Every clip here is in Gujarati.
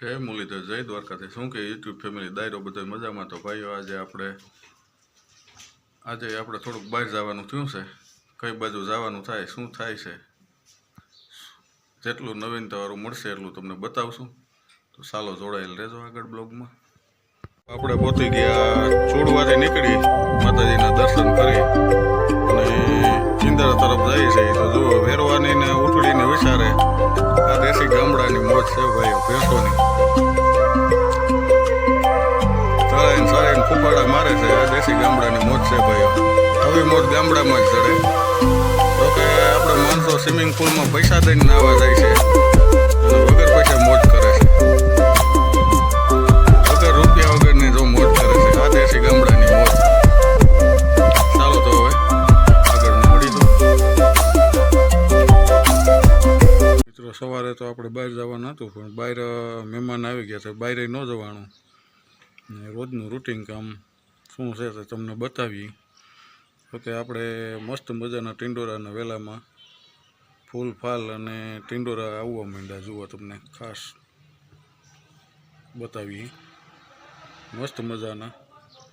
જય મુરલીધર, જય દ્વારકાથી શું કે યુટ્યુબ ફેમિલી દાયરો બધો મજામાં તો ભાઈઓ, આજે આપણે આજે આપણે થોડુંક બહાર જવાનું થયું છે. કઈ બાજુ જવાનું થાય, શું થાય છે, જેટલું નવીનતાવાળું મળશે એટલું તમને બતાવશું. તો ચાલો જોડાયેલ રહેજો આગળ બ્લોગમાં. આપણે પહોંચી ગયા છોડવાથી નીકળી, માતાજીના દર્શન કરી, અને ચિંદરા તરફ જાય છે. તો જુઓ વેરવાની ને ઉઠડીને વિચારે, આ દેશી ગામડાની મોજ છે ભાઈઓ, ભેંસોની. મોજ છે ભાઈઓ. આવી મોત ગામડામાં જ ચડે. તો કે આપણે માણસો સ્વિમિંગ પુલમાં પૈસા દઈને નાવા જાય છે. અને વગર પૈસા મોજ કરે છે. વગર રૂપિયા વગરની જો મોજ કરે છે. આ દેશી ગામડાની મોજ. ચાલો તો હવે આગળ મળીશું મિત્રો, સવારે તો આપણે બહાર જવાનું હતું પણ બહાર મહેમાન આવી ગયા છે. બહાર ન જવાનું. ને રોજનું રૂટિન કામ. શું છે તે તમને બતાવીએ. તો કે આપણે મસ્ત મજાના ટિંડોરાના વેલામાં ફૂલ ફાલ અને ટિંડોરા આવવા માંડ્યા જુઓ તમને ખાસ બતાવીએ. મસ્ત મજાના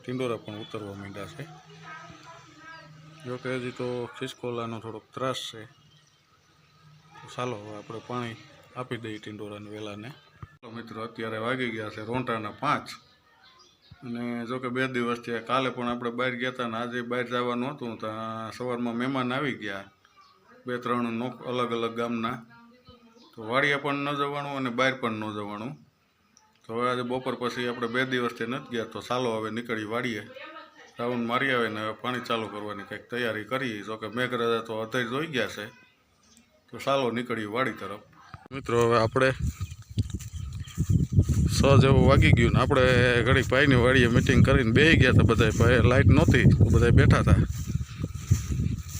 ટિંડોરા પણ ઉતરવા માંડ્યા છે. જોકે હજી તો ખિસકોલાનો થોડોક ત્રાસ છે. તો ચાલો આપણે પાણી આપી દઈએ ટિંડોરાને વેલાને. મિત્રો, અત્યારે વાગી ગયા છે રોંટાના પાંચ. અને જો કે બે દિવસ થયા, કાલે પણ આપણે બહાર ગયા હતા ને આજે બહાર જવાનું હતું ત્યાં સવારમાં મહેમાન આવી ગયા. બે ત્રણ નો અલગ અલગ ગામના. તો વાડીએ પણ ન જવાનું અને બહાર પણ ન જવાનું. તો હવે આજે બપોર પછી આપણે બે દિવસથી નથી ગયા, તો ચાલો હવે નીકળી વાડીએ. રાઉન્ડ મારી આવે ને હવે પાણી ચાલુ કરવાની કંઈક તૈયારી કરી. જો કે મેઘરાજા તો અધૈર જોઈ ગયા છે. તો ચાલો નીકળી વાડી તરફ. મિત્રો, હવે આપણે સ જેવું વાગી ગયું ને આપણે ઘડીક ભાઈની વાડીએ મિટિંગ કરીને બેસી ગયા હતા બધા ભાઈ લાઇટ નહોતી, તો બધા બેઠા હતા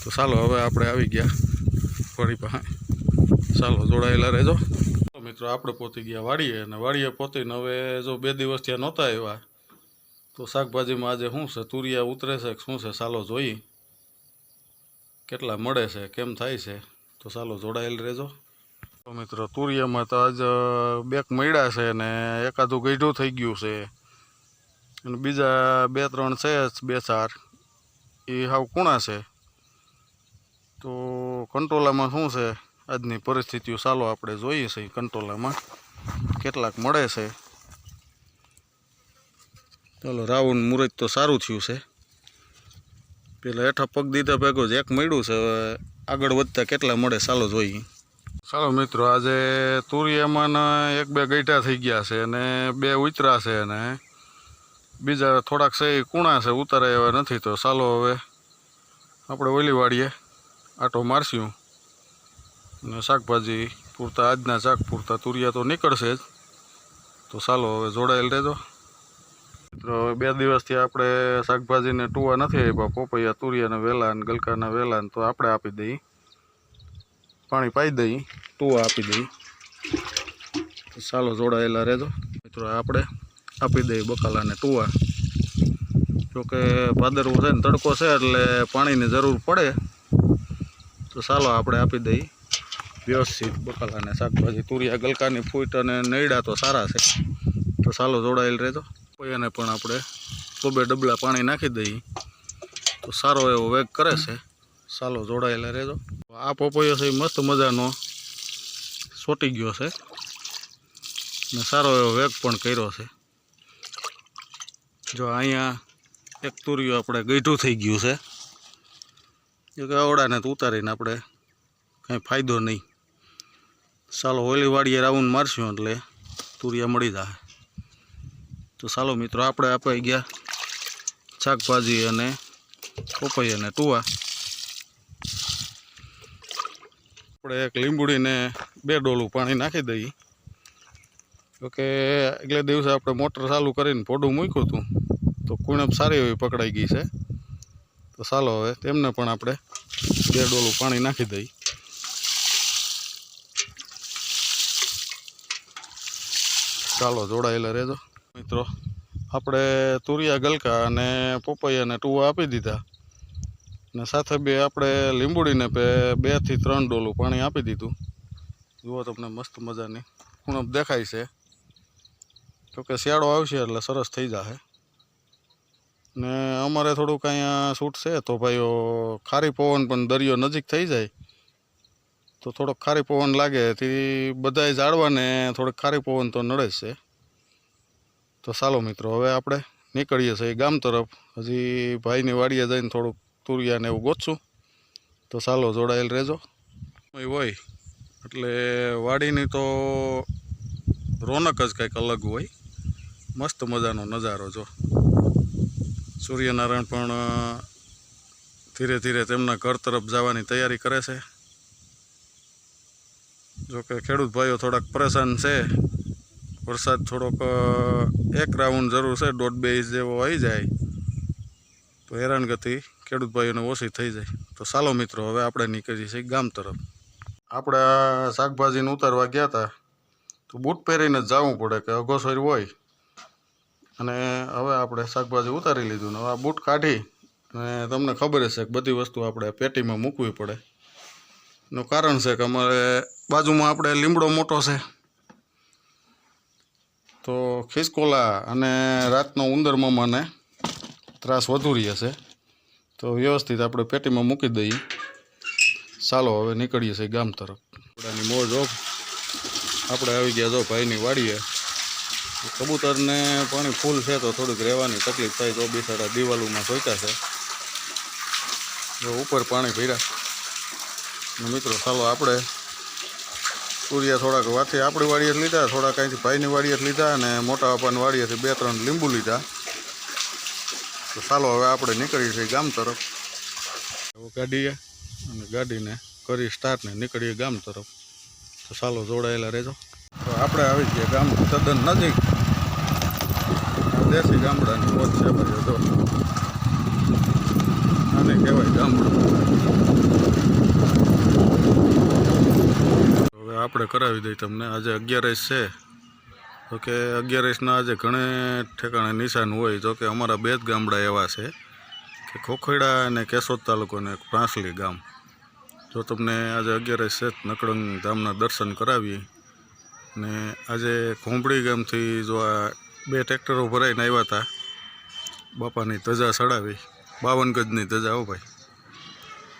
તો ચાલો હવે આપણે આવી ગયા વાડી પાસે. ચાલો જોડાયેલા રહેજો. મિત્રો આપણે પહોંચી ગયા વાડીએ અને વાડીએ પહોંચીને હવે જો બે દિવસ ત્યાં નહોતા આવ્યા, તો શાકભાજીમાં આજે શું છે? તુરિયા ઉતરે છે શું છે? ચાલો જોઈ કેટલા મળે છે? કેમ થાય છે? તો ચાલો જોડાયેલ રહેજો. તો મિત્રો, તુરિયામાં તો આજ બેક મળ્યા છે ને એકાદું ગઈઢું થઈ ગયું છે. અને બીજા બે ત્રણ છે બે ચાર. એ હાવ કૂણા છે. તો કંટોલામાં શું છે? આજની પરિસ્થિતિઓ ચાલો આપણે જોઈએ છે કંટોલામાં કેટલાક મળે છે. ચાલો રાવણ મુરત તો સારું થયું છે. પેલા હેઠા પગ દીધા ભેગો જ. એક મળ્યું છે આગળ વધતા કેટલા મળે ચાલો જોઈએ. ચાલો મિત્રો, આજે તુરિયામાં એક બે ગઈટા થઈ ગયા છે અને બે ઉતરા છે અને બીજા થોડાક છે એ કૂણા છે ઉતારાય એવા નથી તો ચાલો હવે આપણે ઓલી વાડીએ આટો મારશું. અને શાકભાજી પૂરતા, આજના શાક પૂરતા, તુરિયા તો નીકળશે જ. તો ચાલો હવે જોડાયેલ રહેજો. મિત્રો બે દિવસથી આપણે શાકભાજીને ટુવા નથી આપ્યા, પોપૈયા, તુરિયાના વેલા અને ગલકાના વેલાન તો આપણે આપી દઈએ. પાણી પાઈ દઈ. ટુવા આપી દઈ. સાલો જોડાયેલા રહેજો. મિત્રો, આપણે આપી દઈએ બકાલાને ટુવા. જોકે ભાદરવું છે ને તડકો છે એટલે પાણીની જરૂર પડે. તો ચાલો આપણે આપી દઈએ. વ્યવસ્થિત બકાલાને શાકભાજી, તુરિયા, ગલકાની ફૂટ અને નૈડા તો સારા છે. તો ચાલો જોડાયેલ રહેજો. પપૈયાને પણ આપણે બબે ડબલા પાણી નાખી દઈએ. તો સારો એવો વેગ કરે છે. ચાલો જોડાયેલા રહેજો. આ પપૈયો છે એ મસ્ત મજાનો સોટી ગયો છે. ને સારો એવો વેગ પણ કર્યો છે. જો અહીંયા એક તુર્યું આપણે ગઈઠું થઈ ગયું છે. જો કે આવડાને તો ઉતારીને આપણે કંઈ ફાયદો નહીં. ચાલો ઓલી વાડીએ રાઉન્ડ મારશું એટલે તુરિયા મળી જાય. તો ચાલો મિત્રો, આપણે આપાઈ ગયા. શાકભાજી અને પપૈયા અને ટુવા. આપણે એક લીંબુડીને બે ડોલું પાણી નાખી દઈએ. જોકે આગલે દિવસે આપણે મોટર ચાલુ કરીને પોડું મૂક્યું હતું, તો કુણપ સારી એવી પકડાઈ ગઈ છે. તો ચાલો હવે તેમને પણ આપણે બે ડોલું પાણી નાખી દઈએ. ચાલો જોડાયેલા રહેજો. મિત્રો, આપણે તુરિયા ગલકા અને પોપૈયાને ટુવા આપી દીધા. ને સાથે બે આપણે લીંબુડીને બે બેથી ત્રણ ડોલું પાણી આપી દીધું. જુઓ તમને મસ્ત મજાની ઉણપ દેખાય છે. તો કે શિયાળો આવશે એટલે સરસ થઈ જશે ને અમારે થોડુંક અહીંયા શૂટ છે તો ભાઈઓ ખારી પવન પણ દરિયો નજીક થઈ જાય. તો થોડોક ખારી પવન લાગે તે બધાય ઝાડવાને થોડોક ખારી પવન તો નડે છે. તો ચાલો મિત્રો, હવે આપણે નીકળીએ છીએ ગામ તરફ. હજી ભાઈની વાડીએ જઈને થોડુંક તુરિયાને એવું ગોતશું. તો ચાલો જોડાયેલ રહેજો. હોય. એટલે વાડીની તો રોનક જ કંઈક અલગ હોય. મસ્ત મજાનો નજારો જો. સૂર્યનારાયણ પણ ધીરે ધીરે તેમના ઘર તરફ જવાની તૈયારી કરે છે. જોકે ખેડૂત ભાઈઓ થોડાક પરેશાન છે. વરસાદ થોડોક એક રાઉન્ડ જરૂર છે, દોઢ બે ઇંચ જેવો આવી જાય. તો હેરાનગતિ ખેડૂત ભાઈઓને ઓછી થઈ જાય. તો ચાલો મિત્રો, હવે આપણે નીકળીએ છીએ ગામ તરફ. આપણે શાકભાજીને ઉતારવા ગયા હતા તો બૂટ પહેરીને જ જવું પડે કે અઘોસર હોય. અને હવે આપણે શાકભાજી ઉતારી લીધું ને આ બૂટ કાઢી અને તમને ખબર હશે કે બધી વસ્તુ આપણે પેટીમાં મૂકવી પડે. એનું કારણ છે કે અમારે બાજુમાં આપણે લીમડો મોટો છે. તો ખિસકોલા અને રાતનો ઉંદર મામાને ત્રાસ વધુ રહે છે તો વ્યવસ્થિત આપણે પેટીમાં મૂકી દઈએ. ચાલો હવે નીકળીએ છીએ ગામ તરફ. આપણાની મોજ ઓફ આપણે આવી ગયા જો ભાઈની વાડીએ. કબૂતરને પાણી ફૂલ છે તો થોડીક રહેવાની તકલીફ થાય તો બિચારા દિવાલોમાં સોચ્યા છે. જો ઉપર પાણી ભર્યા. મિત્રો, ચાલો આપણે સૂર્યા થોડાક વાથી આપણી વાડીએ લીધા, થોડાક અહીંથી ભાઈની વાડીએ લીધા અને મોટા બાપાની વાડીએથી બે ત્રણ લીંબુ લીધા. તો ચાલો હવે આપણે નીકળીએ છીએ ગામ તરફ. ગાડીએ અને ગાડીને કરી સ્ટાર્ટને નીકળીએ ગામ તરફ. તો ચાલો જોડાયેલા રહેજો. તો આપણે આવી ગયા ગામ તદ્દન નજીક. દેશી ગામડાની પોત છે ભાઈ જો. આને કહેવાય ગામડું. હવે આપણે કરાવી દઈએ તમને. આજે અગિયારસ છે. તો કે આજે ઘણે ઠેકાણે નિશાન હોય. જો કે અમારા બે જ ગામડા એવા છે કે ખોખેડા અને કેશોદ તાલુકોને પ્રાંસલી ગામ. જો તમને આજે અગિયારસ છે નકડંગ ધામના દર્શન કરાવીએ. ને આજે ખોંભળી ગામથી જો આ બે ટ્રેક્ટરો ભરાઈને આવ્યા હતા, બાપાની ધજા ચડાવી બાવન ગજની ધજા હો ભાઈ.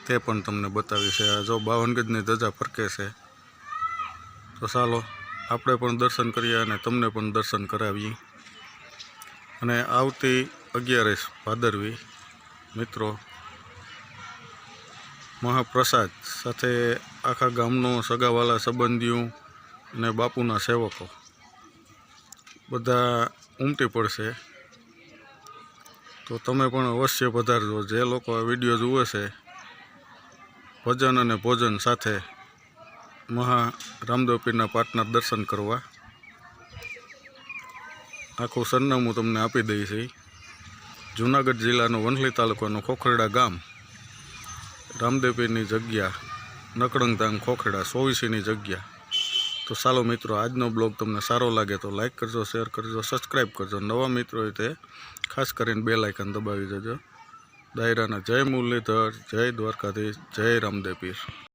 તે પણ તમને બતાવી છે આ જો બાવન ગજની ધજા ફરકે છે, તો ચાલો આપણે પણ દર્શન કરીએ અને તમને પણ દર્શન કરાવીએ. અને આવતી અગિયારસ ભાદરવી, મિત્રો, મહાપ્રસાદ સાથે આખા ગામનો સગાવાલા સંબંધીઓ અને બાપુના સેવકો. બધા ઉમટી પડશે. તો તમે પણ અવશ્ય પધારજો. જે લોકો આ વીડિયો જુએ છે, ભજન અને ભોજન સાથે મહા રામદેવ પીરના પાટના દર્શન કરવા. આખું સરનામું તમને આપી દઈશ ઈ. જુનાગઢ જિલ્લાનો વંથલી તાલુકાનું ખોખરડા ગામ. રામદેવપીરની જગ્યા નકળંગધામ ખોખેડા સોવીસીની જગ્યા. તો ચાલો મિત્રો, આજનો બ્લોગ તમને સારો લાગે તો લાઈક કરજો, શેર કરજો સબસ્ક્રાઈબ કરજો. નવા મિત્રો તે ખાસ કરીને બે લાઇકન દબાવી દેજો. દાયરાના જય મુરલીધર, જય દ્વારકાધીશ, જય રામદેવ પીર